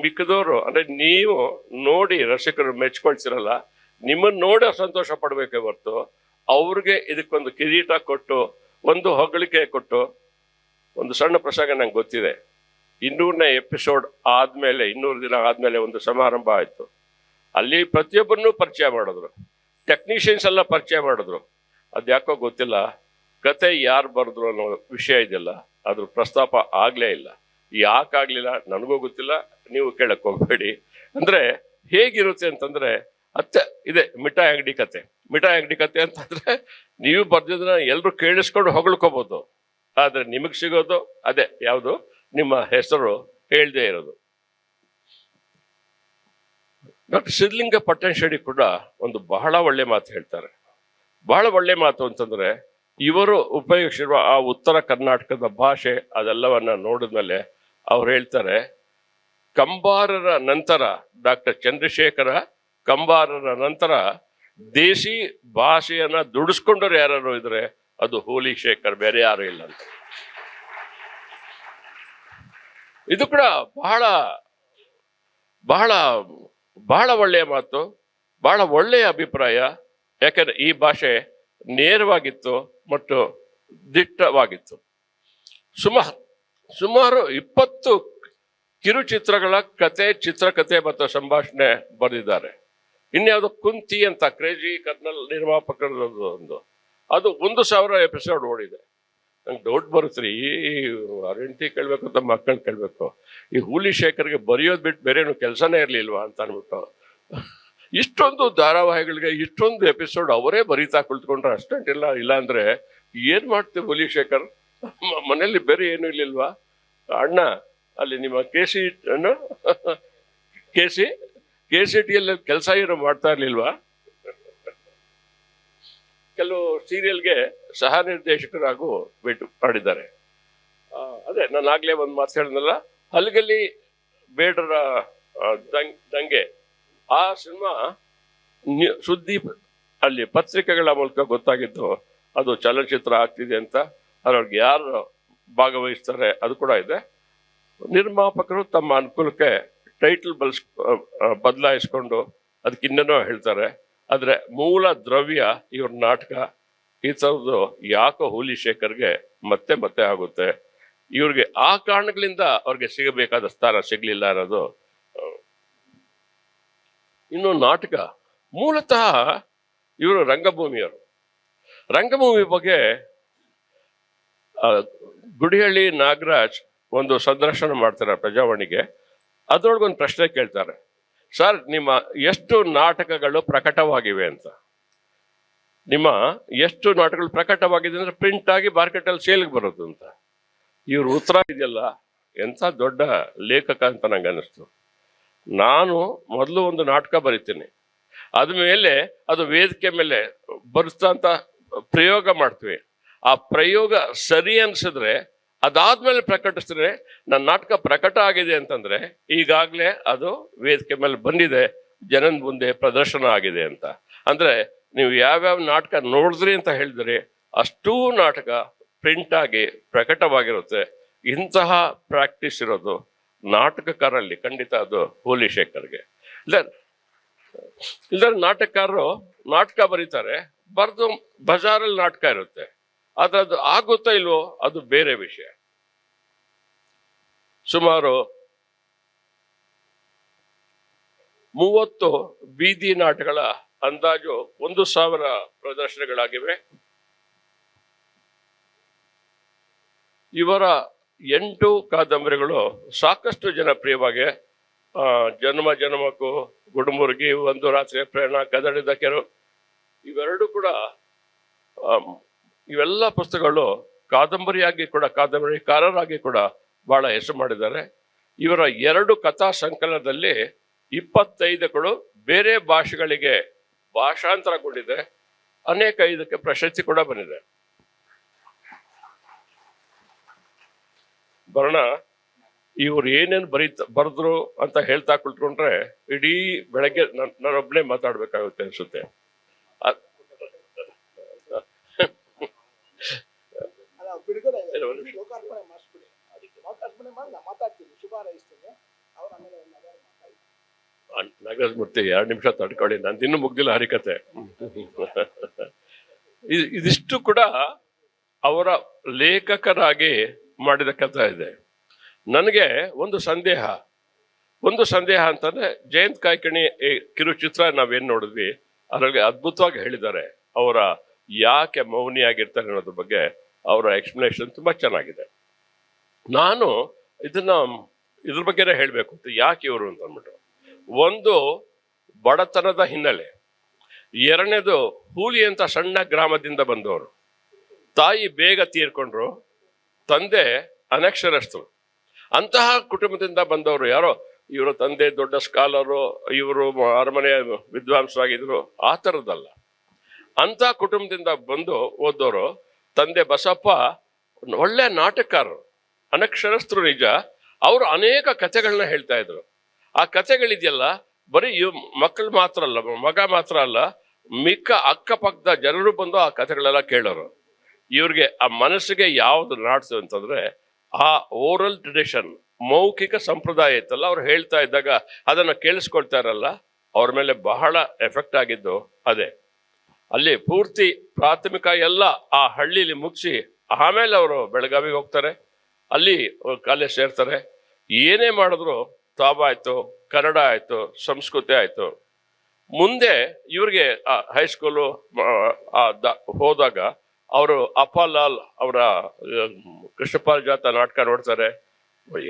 A: ಮಿಕ್ಕದವರು ಅಂದ್ರೆ ನೀವು ನೋಡಿ ರಸಿಕರು ಮೆಚ್ಕೊಳ್ತಿರಲ್ಲ ನಿಮ್ಮನ್ನ ನೋಡಿ ಸಂತೋಷ ಪಡ್ಬೇಕೇ ಹೊರ್ತು, ಅವ್ರಿಗೆ ಇದಕ್ಕೊಂದು ಕಿರೀಟ ಕೊಟ್ಟು, ಒಂದು ಹೊಗಳಿಕೆ ಕೊಟ್ಟು, ಒಂದು ಸಣ್ಣ ಪ್ರಸಂಗ ನಂಗೆ ಗೊತ್ತಿದೆ. ಇನ್ನೂರನೇ ಎಪಿಸೋಡ್ ಆದಮೇಲೆ, ಇನ್ನೂರು ದಿನ ಆದಮೇಲೆ ಒಂದು ಸಮಾರಂಭ ಆಯಿತು. ಅಲ್ಲಿ ಪ್ರತಿಯೊಬ್ಬರನ್ನೂ ಪರಿಚಯ ಮಾಡಿದ್ರು. ಟೆಕ್ನಿಷಿಯನ್ಸ್ ಎಲ್ಲ ಪರಿಚಯ ಮಾಡಿದ್ರು. ಅದ್ಯಾಕೋ ಗೊತ್ತಿಲ್ಲ. ಕತೆ ಯಾರು ಬರೆದ್ರು ಅನ್ನೋ ವಿಷಯ ಇದೆಯಲ್ಲ ಅದ್ರ ಪ್ರಸ್ತಾಪ ಆಗಲೇ ಇಲ್ಲ. ಯಾಕಾಗ್ಲಿಲ್ಲ ನನಗೂ ಗೊತ್ತಿಲ್ಲ. ನೀವು ಕೇಳಕ್ಕೆ ಹೋಗಬೇಡಿ. ಅಂದರೆ ಹೇಗಿರುತ್ತೆ ಅಂತಂದರೆ, ಅತ್ತೆ, ಇದೆ ಮಿಠಾಯಿ ಅಂಗಡಿ ಕತೆ. ಮಿಠಾಯಿ ಅಂಗಡಿ ಕತೆ ಅಂತಂದರೆ, ನೀವು ಬರ್ದಿದ್ರೆ ಎಲ್ಲರೂ ಕೇಳಿಸ್ಕೊಂಡು ಹೊಗಳ್ಕೋಬೋದು. ಆದರೆ ನಿಮಗೆ ಸಿಗೋದು ಅದೇ, ಯಾವುದು? ನಿಮ್ಮ ಹೆಸರು ಹೇಳದೇ ಇರೋದು. ಡಾಕ್ಟರ್ ಸಿದ್ಲಿಂಗ ಪಟ್ಟಣಶೆಡಿ ಕೂಡ ಒಂದು ಬಹಳ ಒಳ್ಳೆ ಮಾತು ಹೇಳ್ತಾರೆ. ಬಹಳ ಒಳ್ಳೆ ಮಾತು ಅಂತಂದ್ರೆ, ಇವರು ಉಪಯೋಗಿಸಿರುವ ಆ ಉತ್ತರ ಕರ್ನಾಟಕದ ಭಾಷೆ ಅದೆಲ್ಲವನ್ನ ನೋಡಿದ್ಮೇಲೆ ಅವ್ರು ಹೇಳ್ತಾರೆ, ಕಂಬಾರರ ನಂತರ ಡಾಕ್ಟರ್ ಚಂದ್ರಶೇಖರ, ಕಂಬಾರರ ನಂತರ ದೇಸಿ ಭಾಷೆಯನ್ನ ದುಡಿಸ್ಕೊಂಡವ್ರು ಯಾರು ಇದ್ರೆ ಅದು ಹೋಲಿ ಶೇಖರ್ ಬೇರೆ ಯಾರು ಇಲ್ಲ ಅಂತ. ಇದು ಕೂಡ ಬಹಳ ಬಹಳ ಬಹಳ ಒಳ್ಳೆಯ ಮಾತು, ಬಹಳ ಒಳ್ಳೆಯ ಅಭಿಪ್ರಾಯ. ಯಾಕಂದ್ರೆ ಈ ಭಾಷೆ ನೇರವಾಗಿತ್ತು ಮತ್ತು ದಿಟ್ಟವಾಗಿತ್ತು. ಸುಮಾರು ಸುಮಾರು ಇಪ್ಪತ್ತು ಕಿರುಚಿತ್ರಗಳ ಕತೆ ಚಿತ್ರಕಥೆ ಮತ್ತು ಸಂಭಾಷಣೆ ಬರೆದಿದ್ದಾರೆ. ಇನ್ಯಾವುದು ಕುಂತಿ ಅಂತ, ಕ್ರೇಜಿ ಕರ್ನಲ್ ನಿರ್ಮಾಪಕರದ್ದು ಒಂದು. ಅದು ಒಂದು ಸಾವಿರ ಎಪಿಸೋಡ್ ಓಡಿದೆ. ನಂಗೆ ಡೌಟ್ ಬರುತ್ತೆ ಈ ಹೆಂಡತಿ ಕೇಳಬೇಕು ಅಂತ ಮಕ್ಕಳನ್ನ ಕೇಳಬೇಕು. ಈ ಹೂಲಿ ಶೇಖರ್ಗೆ ಬರೆಯೋದು ಬಿಟ್ಟು ಬೇರೆ ಏನು ಕೆಲಸನೇ ಇರಲಿಲ್ವಾ ಅಂತ ಅನ್ಬಿಟ್ಟು. ಇಷ್ಟೊಂದು ಧಾರಾವಾಹಿಗಳಿಗೆ ಇಷ್ಟೊಂದು ಎಪಿಸೋಡ್ ಅವರೇ ಬರೀತಾ ಕುಳಿತುಕೊಂಡ್ರೆ ಅಷ್ಟಂಟ್ ಇಲ್ಲ ಇಲ್ಲ ಅಂದ್ರೆ ಏನು ಮಾಡ್ತೀವಿ ಹುಲಿ ಶೇಖರ್ ಮ- ಮನೇಲಿ ಬೇರೆ ಏನು ಇರ್ಲಿಲ್ವಾ? ಅಣ್ಣ, ಅಲ್ಲಿ ನಿಮ್ಮ K C K C K C ಟಿಯಲ್ಲಿ ಕೆಲಸ ಏನು ಮಾಡ್ತಾ ಇರ್ಲಿಲ್ವಾ? ಕೆಲವು ಸೀರಿಯಲ್ಗೆ ಸಹ ನಿರ್ದೇಶಕರಾಗೂ ಭೇಟಿ ಮಾಡಿದ್ದಾರೆ. ಅದೇ, ನಾನು ಆಗ್ಲೇ ಒಂದು ಮಾತು ಹೇಳಿದ್ನಲ್ಲ ಹಲ್ಗಲ್ಲಿ ಬೇಡರ ದಂಗ್- ಆ ಸಿನಿಮಾ ಸುದ್ದಿ ಅಲ್ಲಿ ಪತ್ರಿಕೆಗಳ ಮೂಲಕ ಗೊತ್ತಾಗಿದ್ದು ಅದು ಚಲನಚಿತ್ರ ಆಗ್ತಿದೆ ಅಂತ, ಅದ್ರೊಳಗೆ ಯಾರು ಭಾಗವಹಿಸ್ತಾರೆ ಅದು ಕೂಡ ಇದೆ. ನಿರ್ಮಾಪಕರು ತಮ್ಮ ಅನುಕೂಲಕ್ಕೆ ಟೈಟಲ್ ಬಲ್ಸ್ ಬದಲಾಯಿಸ್ಕೊಂಡು ಅದಕ್ಕೆ ಇನ್ನೇನೋ ಹೇಳ್ತಾರೆ. ಆದ್ರೆ ಮೂಲ ದ್ರವ್ಯ ಇವ್ರ ನಾಟಕ ಈ ಥರದ್ದು ಯಾಕೋ ಹೂಲಿ ಶೇಖರ್ಗೆ ಮತ್ತೆ ಮತ್ತೆ ಆಗುತ್ತೆ. ಇವ್ರಿಗೆ ಆ ಕಾರಣಗಳಿಂದ ಅವ್ರಿಗೆ ಸಿಗಬೇಕಾದ ಸ್ಥಾನ ಸಿಗಲಿಲ್ಲ ಅನ್ನೋದು ಇನ್ನು ನಾಟಕ. ಮೂಲತಃ ಇವರು ರಂಗಭೂಮಿಯವರು. ರಂಗಭೂಮಿ ಬಗ್ಗೆ ಗುಡಿಹಳ್ಳಿ ನಾಗರಾಜ್ ಒಂದು ಸಂದರ್ಶನ ಮಾಡ್ತಾರೆ ಪ್ರಜಾವಾಣಿಗೆ. ಅದ್ರೊಳಗೊಂದು ಪ್ರಶ್ನೆ ಕೇಳ್ತಾರೆ. ಸರ್, ನಿಮ್ಮ ಎಷ್ಟು ನಾಟಕಗಳು ಪ್ರಕಟವಾಗಿವೆ ಅಂತ. ನಿಮ್ಮ ಎಷ್ಟು ನಾಟಕಗಳು ಪ್ರಕಟವಾಗಿದೆ ಅಂದರೆ ಪ್ರಿಂಟ್ ಆಗಿ ಮಾರ್ಕೆಟಲ್ಲಿ ಸೇಲ್ಗೆ ಬರೋದು ಅಂತ. ಇವ್ರ ಉತ್ತರ ಇದೆಯಲ್ಲ, ಎಂಥ ದೊಡ್ಡ ಲೇಖಕ ಅಂತ ನಂಗೆ ಅನ್ನಿಸ್ತು. ನಾನು ಮೊದಲು ಒಂದು ನಾಟಕ ಬರಿತೀನಿ. ಅದಮೇಲೆ ಅದು ವೇದಿಕೆ ಮೇಲೆ ಬರೆಸ್ತಾ ಅಂತ ಪ್ರಯೋಗ ಮಾಡ್ತೀವಿ. ಆ ಪ್ರಯೋಗ ಸರಿ ಅನ್ಸಿದ್ರೆ ಅದಾದ್ಮೇಲೆ ಪ್ರಕಟಿಸಿದ್ರೆ ನನ್ನ ನಾಟಕ ಪ್ರಕಟ ಆಗಿದೆ ಅಂತಂದ್ರೆ ಈಗಾಗಲೇ ಅದು ವೇದಿಕೆ ಮೇಲೆ ಬಂದಿದೆ, ಜನನ ಮುಂದೆ ಪ್ರದರ್ಶನ ಆಗಿದೆ ಅಂತ. ಅಂದ್ರೆ ನೀವು ಯಾವ್ಯಾವ ನಾಟಕ ನೋಡಿದ್ರಿ ಅಂತ ಹೇಳಿದ್ರೆ ಅಷ್ಟೂ ನಾಟಕ ಪ್ರಿಂಟ್ ಆಗಿ ಪ್ರಕಟವಾಗಿರುತ್ತೆ. ಇಂತಹ ಪ್ರಾಕ್ಟೀಸ್ ಇರೋದು ನಾಟಕಕಾರಲ್ಲಿ ಖಂಡಿತ ಅದು ಹೋಲಿ ಶೇಖರ್ಗೆ ಇಲ್ಲ ಇಲ್ಲದ್ರೆ ನಾಟಕಕಾರರು ನಾಟಕ ಬರೀತಾರೆ, ಬರೆದು ಬಜಾರಲ್ಲಿ ನಾಟಕ ಇರುತ್ತೆ. ಆದ್ರೆ ಅದು ಆಗುತ್ತಾ ಇಲ್ವೋ ಅದು ಬೇರೆ ವಿಷಯ. ಸುಮಾರು ಮೂವತ್ತು ಬೀದಿ ನಾಟಕಗಳ ಅಂದಾಜು ಒಂದು ಸಾವಿರ ಪ್ರದರ್ಶನಗಳಾಗಿವೆ. ಇವರ ಎಂಟು ಕಾದಂಬರಿಗಳು ಸಾಕಷ್ಟು ಜನಪ್ರಿಯವಾಗಿ ಜನ್ಮ ಜನ್ಮಕ್ಕೂ ಗುಡುಮುರುಗಿ, ಒಂದು ರಾತ್ರಿ ಪ್ರಯಾಣ ಕದಡಿದ ಕೆರು ಇವೆರಡು ಕೂಡ ಇವೆಲ್ಲ ಪುಸ್ತಕಗಳು ಕಾದಂಬರಿಯಾಗಿ ಕೂಡ, ಕಾದಂಬರಿಕಾರರಾಗಿ ಕೂಡ ಬಹಳ ಹೆಸರು ಮಾಡಿದ್ದಾರೆ. ಇವರ ಎರಡು ಕಥಾ ಸಂಕಲನದಲ್ಲಿ ಇಪ್ಪತ್ತೈದುಗಳು ಬೇರೆ ಭಾಷೆಗಳಿಗೆ ಭಾಷಾಂತರಗೊಂಡಿದೆ. ಅನೇಕ ಇದಕ್ಕೆ ಪ್ರಶಸ್ತಿ ಕೂಡ ಬಂದಿದೆ. ಬರೋಣ ಇವ್ರು ಏನೇನು ಬರೀತ ಬರೆದ್ರು ಅಂತ ಹೇಳ್ತಾ ಕುಳಿತುಕೊಂಡ್ರೆ ಇಡೀ ಬೆಳಗ್ಗೆ ನಾನೊಬ್ಬನೇ ಮಾತಾಡ್ಬೇಕಾಗುತ್ತೆ ಅನ್ಸುತ್ತೆ.
B: ಬಿಡುಗಡೆ
A: ಇಲ್ಲ, ಒಂದು ನಿಮಿಷ.
B: ಲೋಕಾರ್ಪಣೆ ಮಾಡಿಸ್ಬಿಡಿ ಅದಕ್ಕೆ ಲೋಕಾರ್ಪಣೆ ಮಾಡಿ ನಾ ಮಾತಾಡ್ತೀನಿ. ಶುಭ ಹಾರೈಸ್ತೀನಿ ಅವ್ರು ಆಮೇಲೆ ಒಂದು ಅವರ್
A: ನಾಗರಾಜ್ ಎರಡು ನಿಮಿಷ ತಡ್ಕೊಳ್ಳಿ. ನಂದಿನ್ನೂ ಮುಗ್ದಿಲ್ಲ ಹರಿಕತೆ. ಇದ್- ಇದಿಷ್ಟು ಕೂಡ ಅವರ ಲೇಖಕರಾಗಿ ಮಾಡಿದ ಕಥೆ ಇದೆ. ನನಗೆ ಒಂದು ಸಂದೇಹ. ಒಂದು ಸಂದೇಹ ಅಂತಂದ್ರೆ ಜಯಂತ್ ಕಾಯ್ಕಿಣಿ ಕಿರುಚಿತ್ರ ನಾವೇನ್ ನೋಡಿದ್ವಿ, ಅದರಲ್ಲಿ ಅದ್ಭುತವಾಗಿ ಹೇಳಿದ್ದಾರೆ. ಅವರ ಯಾಕೆ ಮೌನಿಯಾಗಿರ್ತಾರೆ ಅನ್ನೋದ್ರ ಬಗ್ಗೆ ಅವರ ಎಕ್ಸ್ಪ್ಲನೇಷನ್ ತುಂಬಾ ಚೆನ್ನಾಗಿದೆ. ನಾನು ಇದನ್ನ ಇದ್ರ ಬಗ್ಗೆನೇ ಹೇಳಬೇಕು ಅಂತ ಯಾಕೆ ಇವರು ಅಂತ ಅಂದ್ಬಿಟ್ಟು ಒಂದು ಬಡತನದ ಹಿನ್ನೆಲೆ. ಎರಡನೇದು ಹೂಲಿ ಅಂತ ಸಣ್ಣ ಗ್ರಾಮದಿಂದ ಬಂದವರು. ತಾಯಿ ಬೇಗ ತೀರ್ಕೊಂಡ್ರು. ತಂದೆ ಅನಕ್ಷರಸ್ಥರು. ಅಂತಹ ಕುಟುಂಬದಿಂದ ಬಂದವರು ಯಾರೋ, ಇವರು ತಂದೆ ದೊಡ್ಡ ಸ್ಕಾಲರು, ಇವರು ಅರಮನೆಯ ವಿದ್ವಾಂಸರಾಗಿದ್ರು, ಆ ಥರದ್ದಲ್ಲ. ಅಂಥ ಕುಟುಂಬದಿಂದ ಬಂದು ಓದೋರು ತಂದೆ ಬಸಪ್ಪ ಒಳ್ಳೆ ನಾಟಕಕಾರರು. ಅನಕ್ಷರಸ್ಥರು ನಿಜ. ಅವರು ಅನೇಕ ಕಥೆಗಳನ್ನ ಹೇಳ್ತಾ ಇದ್ರು. ಆ ಕಥೆಗಳಿದೆಯಲ್ಲ, ಬರೀ ಮಕ್ಕಳು ಮಾತ್ರ ಅಲ್ಲ, ಮಗ ಮಾತ್ರ ಅಲ್ಲ, ಮಿಕ್ಕ ಅಕ್ಕಪಕ್ಕದ ಜನರು ಬಂದು ಆ ಕಥೆಗಳೆಲ್ಲ ಕೇಳೋರು. ಇವ್ರಿಗೆ ಆ ಮನಸ್ಸಿಗೆ ಯಾವ್ದು ನಾಡ್ತು ಅಂತಂದ್ರೆ, ಆ ಓರಲ್ ಟ್ರೆಡಿಷನ್, ಮೌಖಿಕ ಸಂಪ್ರದಾಯ ಇತ್ತಲ್ಲ, ಅವ್ರು ಹೇಳ್ತಾ ಇದ್ದಾಗ ಅದನ್ನ ಕೇಳಿಸ್ಕೊಳ್ತಾ ಇರಲ್ಲ, ಅವ್ರ ಮೇಲೆ ಬಹಳ ಎಫೆಕ್ಟ್ ಆಗಿದ್ದು ಅದೇ. ಅಲ್ಲಿ ಪೂರ್ತಿ ಪ್ರಾಥಮಿಕ ಎಲ್ಲ ಆ ಹಳ್ಳಿಲಿ ಮುಗಿಸಿ, ಆಮೇಲೆ ಅವರು ಬೆಳಗಾವಿಗೆ ಹೋಗ್ತಾರೆ. ಅಲ್ಲಿ ಕಾಲೇಜ್ ಸೇರ್ತಾರೆ. ಏನೇ ಮಾಡಿದ್ರು ತಾಬ ಆಯ್ತು, ಕನ್ನಡ ಆಯ್ತು, ಸಂಸ್ಕೃತಿ ಆಯ್ತು. ಮುಂದೆ ಇವ್ರಿಗೆ ಹೈಸ್ಕೂಲು ಹೋದಾಗ ಅವರು ಅಪ್ಪಾಲಾಲ್ ಅವರ ಕೃಷ್ಣಪಾಲ್ ಜಾತ ನಾಟಕ ನೋಡ್ತಾರೆ.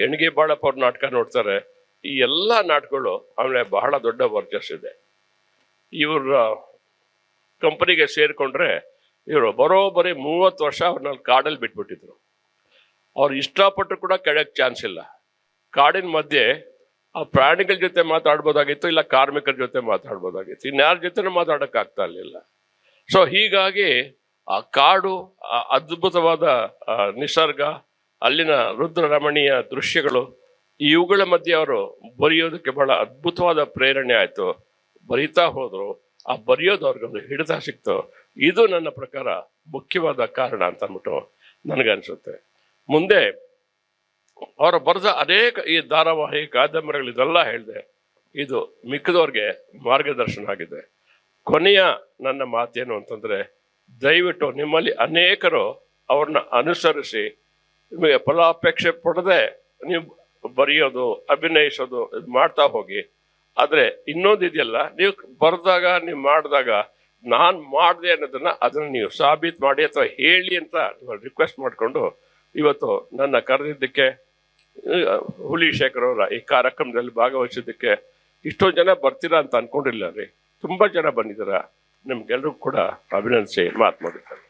A: ಎಣ್ಗೆ ಬಾಳಪ್ಪ ಅವ್ರ ನಾಟಕ ನೋಡ್ತಾರೆ. ಈ ಎಲ್ಲ ನಾಟಕಗಳು ಆಮೇಲೆ ಬಹಳ ದೊಡ್ಡ ವರ್ಚಸ್ ಇದೆ. ಇವ್ರ ಕಂಪನಿಗೆ ಸೇರಿಕೊಂಡ್ರೆ ಇವರು ಬರೋಬ್ಬರಿ ಮೂವತ್ತು ವರ್ಷ ಅವ್ರನ್ನ ಕಾಡಲ್ಲಿ ಬಿಟ್ಬಿಟ್ಟಿದ್ರು. ಅವ್ರು ಇಷ್ಟಪಟ್ಟು ಕೂಡ ಕೆಳಕ್ಕೆ ಚಾನ್ಸ್ ಇಲ್ಲ. ಕಾಡಿನ ಮಧ್ಯೆ ಆ ಪ್ರಾಣಿಗಳ ಜೊತೆ ಮಾತಾಡ್ಬೋದಾಗಿತ್ತು, ಇಲ್ಲ ಕಾರ್ಮಿಕರ ಜೊತೆ ಮಾತಾಡ್ಬೋದಾಗಿತ್ತು. ಇನ್ಯಾರ ಜೊತೆನೂ ಮಾತಾಡೋಕ್ಕಾಗ್ತಾ ಇರಲಿಲ್ಲ. ಸೊ ಹೀಗಾಗಿ ಆ ಕಾಡು, ಆ ಅದ್ಭುತವಾದ ನಿಸರ್ಗ, ಅಲ್ಲಿನ ರುದ್ರ ರಮಣೀಯ ದೃಶ್ಯಗಳು, ಇವುಗಳ ಮಧ್ಯೆ ಅವರು ಬರೆಯೋದಕ್ಕೆ ಬಹಳ ಅದ್ಭುತವಾದ ಪ್ರೇರಣೆ ಆಯಿತು. ಬರೀತಾ ಹೋದರು, ಆ ಬರೆಯೋದು ಅವ್ರಿಗೊಂದು ಹಿಡಿತ ಸಿಕ್ತು. ಇದು ನನ್ನ ಪ್ರಕಾರ ಮುಖ್ಯವಾದ ಕಾರಣ ಅಂತ ಅಂದ್ಬಿಟ್ಟು ನನಗನ್ಸುತ್ತೆ. ಮುಂದೆ ಅವರು ಬರೆದ ಅನೇಕ ಈ ಧಾರಾವಾಹಿ, ಕಾದಂಬರಿಗಳು ಇದೆಲ್ಲ ಹೇಳಿದೆ. ಇದು ಮಿಕ್ಕದವ್ರಿಗೆ ಮಾರ್ಗದರ್ಶನ ಆಗಿದೆ. ಕೊನೆಯ ನನ್ನ ಮಾತೇನು ಅಂತಂದ್ರೆ, ದಯವಿಟ್ಟು ನಿಮ್ಮಲ್ಲಿ ಅನೇಕರು ಅವ್ರನ್ನ ಅನುಸರಿಸಿ, ನಿಮಗೆ ಫಲಾಪೇಕ್ಷೆ ಪಡದೆ ನೀವು ಬರೆಯೋದು, ಅಭಿನಯಿಸೋದು ಇದು ಮಾಡ್ತಾ ಹೋಗಿ. ಆದರೆ ಇನ್ನೊಂದು ಇದೆಯಲ್ಲ, ನೀವು ಬರೆದಾಗ, ನೀವು ಮಾಡಿದಾಗ, ನಾನು ಮಾಡಿದೆ ಅನ್ನೋದನ್ನ ಅದನ್ನು ನೀವು ಸಾಬೀತು ಮಾಡಿ ಅಥವಾ ಹೇಳಿ ಅಂತ ರಿಕ್ವೆಸ್ಟ್ ಮಾಡಿಕೊಂಡು ಇವತ್ತು ನನ್ನ ಕರೆದಿದ್ದಕ್ಕೆ ಹುಲಿ ಶೇಖರ್ ಅವರ ಈ ಕಾರ್ಯಕ್ರಮದಲ್ಲಿ ಭಾಗವಹಿಸಿದ್ದಕ್ಕೆ ಇಷ್ಟೋ ಜನ ಬರ್ತೀರಾ ಅಂತ ಅನ್ಕೊಂಡಿಲ್ಲ ರೀ. ತುಂಬಾ ಜನ ಬಂದಿದ್ದೀರಾ. ನಿಮ್ಗೆಲ್ರಿಗೂ ಕೂಡ ಅಭಿನಂದಿಸಿ ಮಾತು ಮಾಡಿದ್ದಾರೆ